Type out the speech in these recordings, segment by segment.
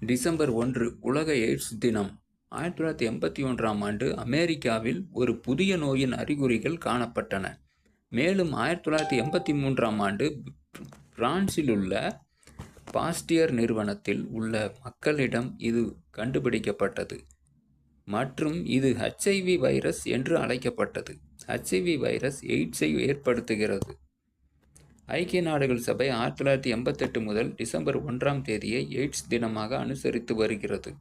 December ஒன்று உலக AIDS தினம். ஆயிரத்தி தொள்ளாயிரத்தி எண்பத்தி ஒன்றாம் ஆண்டு அமெரிக்காவில் ஒரு புதிய நோயின் அறிகுறிகள் காணப்பட்டன. மேலும் ஆயிரத்தி தொள்ளாயிரத்தி எண்பத்தி மூன்றாம் ஆண்டு பிரான்சில் உள்ள பாஸ்டியர் நிறுவனத்தில் உள்ள மக்களிடம் இது கண்டுபிடிக்கப்பட்டது. மற்றும் இது ஹெச்ஐவி வைரஸ் என்று அழைக்கப்பட்டது. ஹெச்ஐவி வைரஸ் எய்ட்ஸை ஏற்படுத்துகிறது. ஐக்கிய நாடுகள் சபை ஆயிரத்தி தொள்ளாயிரத்தி எண்பத்தெட்டு முதல் டிசம்பர் ஒன்றாம் தேதியை எய்ட்ஸ் தினமாக அனுசரித்து வருகிறது.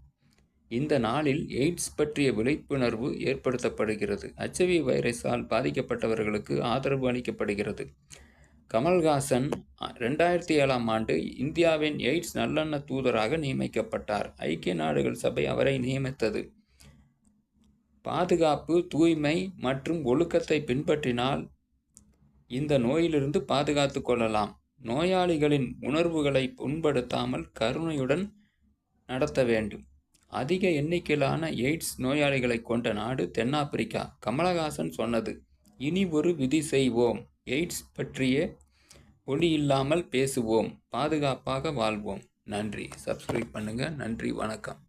இந்த நாளில் எய்ட்ஸ் பற்றிய விழிப்புணர்வு ஏற்படுத்தப்படுகிறது. ஹெச்ஐவி வைரஸால் பாதிக்கப்பட்டவர்களுக்கு ஆதரவு அளிக்கப்படுகிறது. கமல்ஹாசன் ரெண்டாயிரத்தி ஏழாம் ஆண்டு இந்தியாவின் எய்ட்ஸ் நல்லெண்ண தூதராக நியமிக்கப்பட்டார். ஐக்கிய நாடுகள் சபை அவரை நியமித்தது. பாதுகாப்பு தூய்மை மற்றும் ஒழுக்கத்தை பின்பற்றினால் இந்த நோயிலிருந்து பாதுகாத்து கொள்ளலாம். நோயாளிகளின் உணர்வுகளை புண்படுத்தாமல் கருணையுடன் நடத்த வேண்டும். அதிக எண்ணிக்கையிலான எய்ட்ஸ் நோயாளிகளை கொண்ட நாடு தென்னாப்பிரிக்கா. கமலஹாசன் சொன்னது இனி ஒரு விதி செய்வோம். எய்ட்ஸ் பற்றிய ஒளி இல்லாமல் பேசுவோம். பாதுகாப்பாக வாழ்வோம். நன்றி. சப்ஸ்கிரைப் பண்ணுங்கள் நன்றி. வணக்கம்.